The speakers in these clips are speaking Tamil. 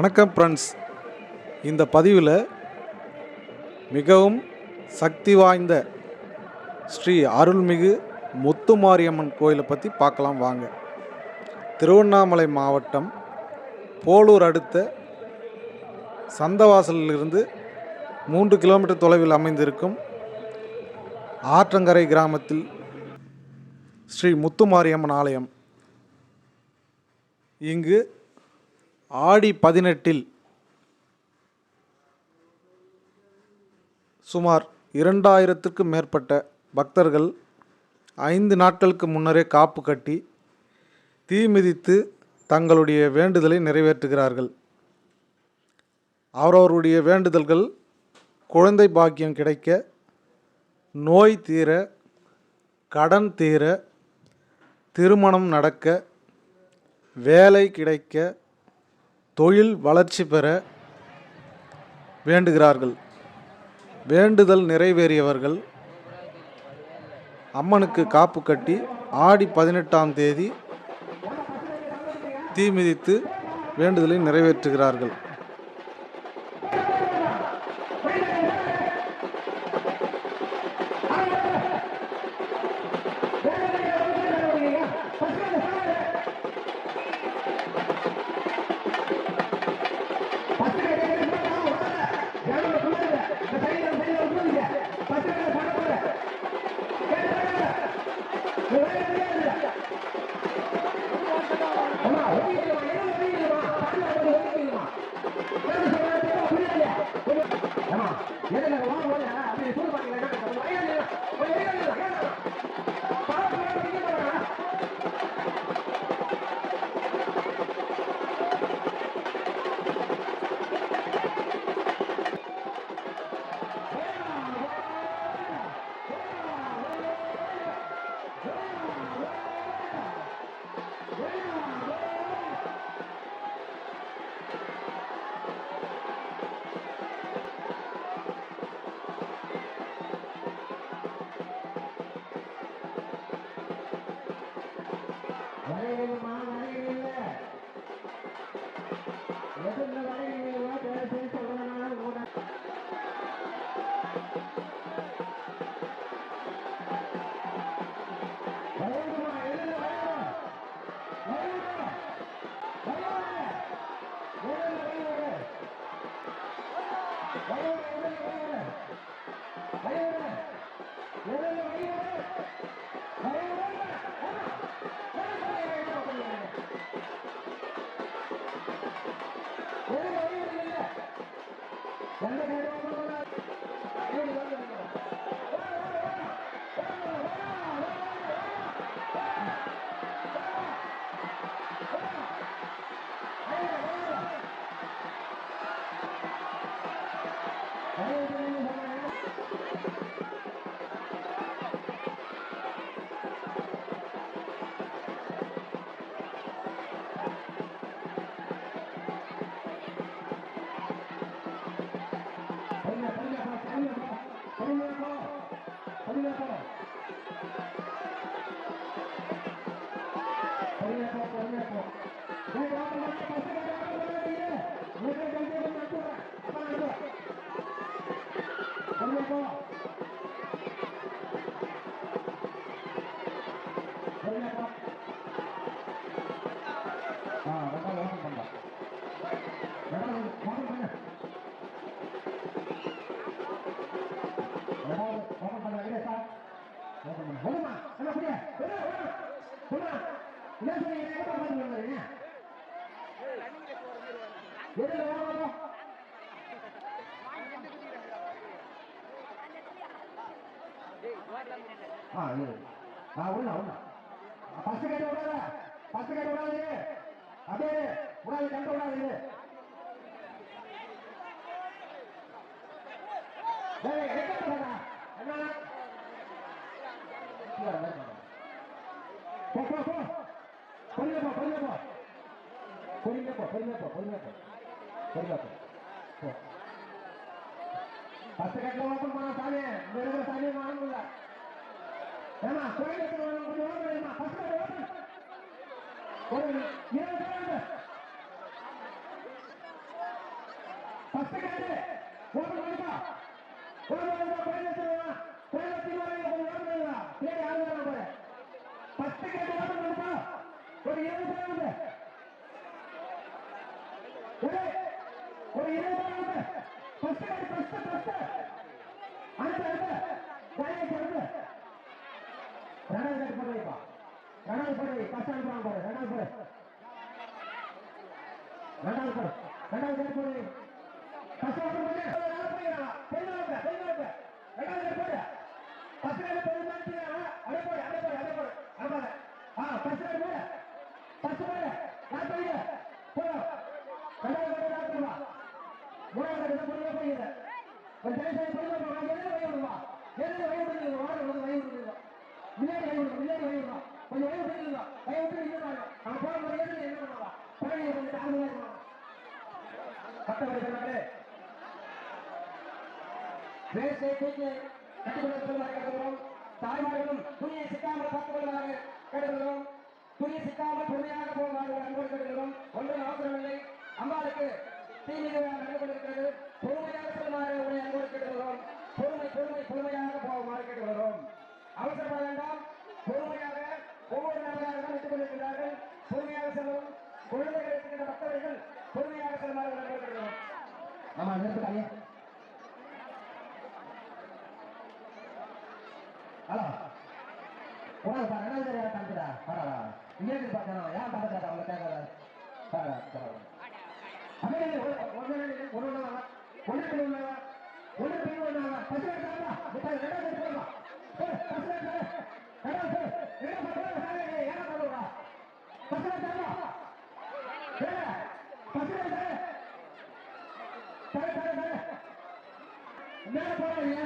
வணக்கம் ஃப்ரெண்ட்ஸ் இந்த பதிவில் மிகவும் சக்தி வாய்ந்த ஸ்ரீ அருள்மிகு முத்துமாரியம்மன் கோயிலை பற்றி பார்க்கலாம் வாங்க. திருவண்ணாமலை மாவட்டம் போலூர் அடுத்த சந்தவாசலிலிருந்து மூன்று கிலோமீட்டர் தொலைவில் அமைந்திருக்கும் ஆற்றங்கரை கிராமத்தில் ஸ்ரீ முத்துமாரியம்மன் ஆலயம். இங்கு ஆடி பதினெட்டில் சுமார் இரண்டாயிரத்துக்கும் மேற்பட்ட பக்தர்கள் ஐந்து நாட்களுக்கு முன்னரே காப்பு கட்டி தீ மிதித்து தங்களுடைய வேண்டுதலை நிறைவேற்றுகிறார்கள். அவரவருடைய வேண்டுதல்கள் குழந்தை பாக்கியம் கிடைக்க நோய் தீர கடன் தீர திருமணம் நடக்க வேலை கிடைக்க தொழில் வளர்ச்சி பெற வேண்டுகிறார்கள். வேண்டுதல் நிறைவேறியவர்கள் அம்மனுக்கு காப்பு கட்டி ஆடி பதினெட்டாம் தேதி தீ மிதித்து வேண்டுதலை நிறைவேற்றுகிறார்கள். உள்ள உள்ள பஸ் கட்டி விடாத பஸ் கட்டி விடாது அப்படியே விடாது கண்டு விடாது இது டேய், எங்க போறடா? என்ன? கீழே வர வேண்டாம். போ, போ, போ. பொறுமையா போ, பொறுமையா போ. பொறுமையா போ, பொறுமையா போ, பொறுமையா போ. பொறுமையா போ. போ. பஸ் கட்டில ஓப்பன் பண்ண சாமி இந்த இருக்கிற சாமி வாங்க முடியல ஏமா கோயிலுக்கு வாங்க கொஞ்சம் ஓப்பன் பண்ணுமா பஸ் கட்டி ஓப்பன் ஒரு இருபது செகண்ட் ரெண்டாவது போடு ஃபர்ஸ்ட் அனுப்புறாங்க பாரு ரெண்டாவது போடு ரெண்டாவது ரெண்டாவது பேர் போடு ஃபர்ஸ்ட் ஓபன் பண்ணு ரெண்டாவது ரெண்டாவது போடு ஃபர்ஸ்ட் பேர் போடு மாட்டியா அப்படியே போடு அப்படியே போடு அப்படியே போடு ஆ ஃபர்ஸ்ட் போடு ஃபர்ஸ்ட் போடு நான் போயிடு போடு ரெண்டாவது பேர் நான் போடுவா மூணாவது பேர் போடு போயிடு ஒரு ஜெயசேகர் போடு போடு நான் வழி விடுவா எதுல வழி விடுங்க வாடு வந்து வழி விடுங்க முன்னாடி வழி விடுங்க முன்னாடி வழி விடுங்க கொஞ்சம் வழி விடுங்க வழி விட்டு நின்னுறாங்க நான் பத்தவரை சொன்னாரு தூக்கி தாய்மார்களும் துணியை சிக்காமல் பார்த்துக் கொள்ளுமாறு கேட்டுக்கிறோம் சிக்காமல் பொறுமையாக போகுமாறு அன்போடு கேட்டுக்கிறோம் ஒன்றும் அவசரமில்லை. அம்பாளுக்கு தீமிதி நடந்து கொண்டிருக்கிறது பொறுமையாக செல்லுமாறு உங்களை அன்போடு கேட்டுக்கிறோம் பொறுமை பொறுமை பொறுமையாக போகுமாறு கேட்டுக்கிறோம் அவசரப்பட வேண்டாம் பொறுமையாக ஒவ்வொரு நபராக விட்டுக் கொண்டிருக்கிறார்கள் பொறுமையாக செல்லும் குழந்தைகள் இருக்கின்ற பக்தர்கள் பொறுமையாக செல்லுமாறு உங்களை அன்போடு கேட்டுக்கிறோம் ஆமா நிறுத்துக்காங்க ஹலோ உனக்கு பாரு ரெண்டாவது யாரை காமிச்சுடா பரவாயில்ல இங்கே இருந்து பார்க்கணும் ஏன் பார்க்கறதா அவங்க கேட்கல பரவாயில்ல பரவாயில்ல அப்படியே ஒன்று ஒன்று ஒன்று ஒன்று பின் ஒன்று ஒன்று பின் ஒன்று பத்து பேர் தாண்டா முப்பது ரெண்டாவது பேர் போடலாம் பத்து பேர் தாண்டா ரெண்டாவது பேர் ரெண்டாவது பேர் தாண்டா ஏன் பண்ணுவா பத்து பேர் தாண்டா பத்து பேர் தாண்டா தர தர தர மேல போறாங்க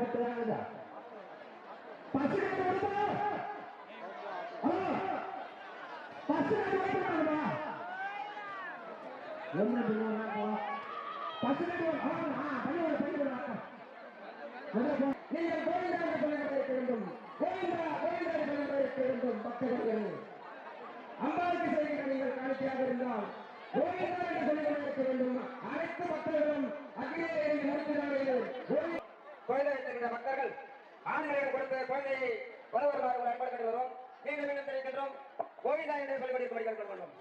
யார் போறாங்கப்பா ரெண்டாவது பேர் போட்டுறாங்க பசுநாட்டு பள்ளியோட பள்ளியோட நீங்கள் கோவிந்தா என்று சொல்லிக் கோவிந்தா கோவிந்தா என்று பக்தர்கள். அம்பாளுக்கு செய்கிற நீங்கள் காணிக்கையாக இருந்தால் கோவிந்தா என்று சொல்லிக் கொண்டிருக்க வேண்டும் அனைத்து அகிலே ஆண்களுக்கு கொடுத்த குழந்தையை வளவருமாறு ஒரு அன்பு வருகிறோம் மீண்டும் மீண்டும் தெரிவிக்கின்றோம். கோவிந்தா என்று சொல்லிக் கொண்டிருக்க கேட்டுக்கொள்ளும்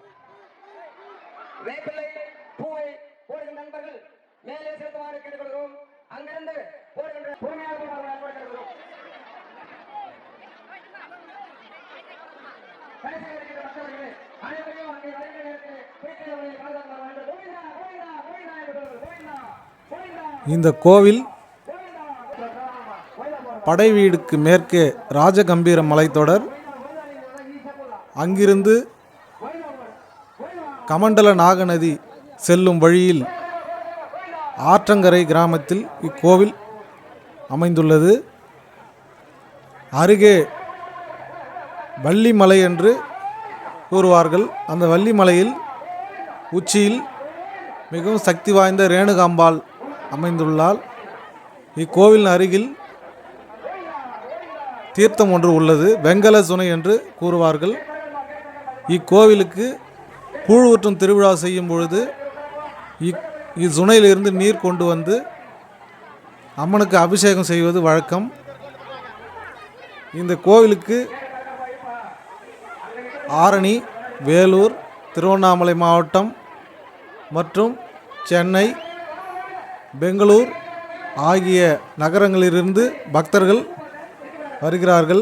பூவை போடுகின்ற நண்பர்கள் மேலே செலுத்துமாறு கேட்டுக்கொள்கிறோம் அங்கிருந்து போடுகின்ற பொறுமையாக போடுமாறு கேட்டுக்கொள்கிறோம் கடைசியில் இருக்கின்ற பக்தர்களே அனைவரையும் அங்கே வருகிற நேரத்தில் குறிப்பிட்டவர்களை பாதுகாப்பாக கோவிந்தா கோவிந்தா கோவிந்தா கோவிந்தா. இந்த கோவில் படை வீடுக்கு மேற்கே ராஜகம்பீர மலைத்தொடர். அங்கிருந்து கமண்டல நாகநதி செல்லும் வழியில் ஆற்றங்கரை கிராமத்தில் இக்கோவில் அமைந்துள்ளது. அருகே வள்ளிமலை என்று கூறுவார்கள். அந்த வள்ளிமலையில் உச்சியில் மிகவும் சக்தி வாய்ந்த ரேணுகாம்பாள் அமைந்துள்ளால் இக்கோவிலின் அருகில் தீர்த்தம் ஒன்று உள்ளது. வெங்கல சுனை என்று கூறுவார்கள். இக்கோவிலுக்கு கூழ் ஊற்றும் திருவிழா செய்யும் பொழுது இக் இச்சுனையிலிருந்து நீர் கொண்டு வந்து அம்மனுக்கு அபிஷேகம் செய்வது வழக்கம். இந்த கோவிலுக்கு ஆரணி வேலூர் திருவண்ணாமலை மாவட்டம் மற்றும் சென்னை பெங்களூர் ஆகிய நகரங்களிலிருந்து பக்தர்கள் வருகிறார்கள்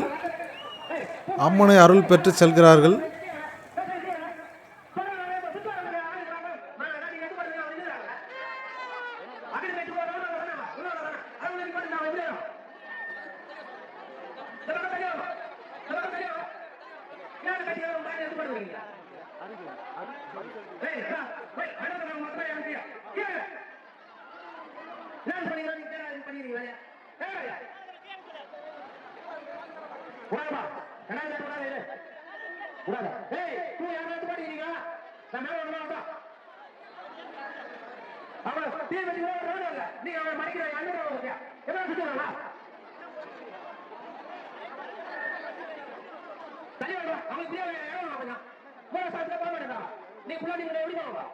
அம்மனை அருள் பெற்று செல்கிறார்கள் நீங்க அவன் மறைக்கிற அண்ணன் என்ன சுத்தலாம் வாங்க அவன் தெரியாது இடம் கொஞ்சம். மூணு சாயத்துல போக மாட்டேதா நீ புள்ள நீங்க எப்படி போவா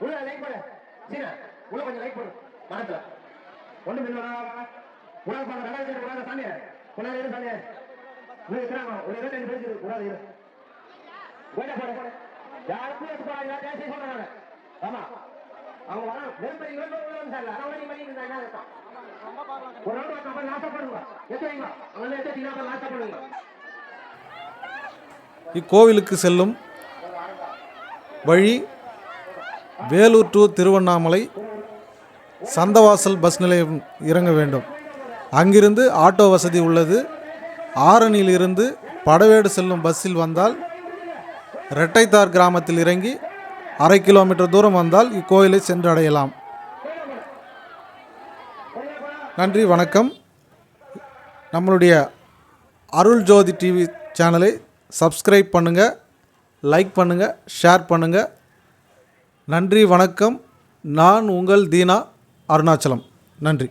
உள்ள லைக் போட. சீனா உள்ள கொஞ்சம் லைக் போடு. மரத்துல. ஒண்ணு மின்னோட உலக பாக்க ரெண்டாயிரத்தி உலக சாமியா உலக இரு சாமியா உள்ள இருக்கிறாங்க ஒரு இருபத்தஞ்சு பேருக்கு உலக இரு. போட போட யாருக்கும் எடுத்து போறாங்க பேசி சொல்றாங்க ஆமா. அவங்க வர நெருப்படி நெருப்படி உள்ள சார். அரை மணி மணி இருந்தா என்ன ஒரு நாள் வரணும் அப்புறம் லாஸ்டா பண்ணுங்க எத்தனைங்க அவங்க எத்தனை அப்புறம் லாஸ்டா பண்ணுங்க இக்கோவிலுக்கு செல்லும் வழி வேலூர் டு திருவண்ணாமலை சந்தவாசல் பஸ் நிலையம் இறங்க வேண்டும். அங்கிருந்து ஆட்டோ வசதி உள்ளது. ஆரணியிலிருந்து படவேடு செல்லும் பஸ்ஸில் வந்தால் ரெட்டைத்தார் கிராமத்தில் இறங்கி அரை கிலோமீட்டர் தூரம் வந்தால் இக்கோயிலை சென்றடையலாம். நன்றி வணக்கம். நம்மளுடைய அருள் ஜோதி டிவி சேனலை சப்ஸ்கிரைப் பண்ணுங்கள் லைக் பண்ணுங்கள் ஷேர் பண்ணுங்கள் நன்றி வணக்கம். நான் உங்கள் தீனா அருணாச்சலம். நன்றி.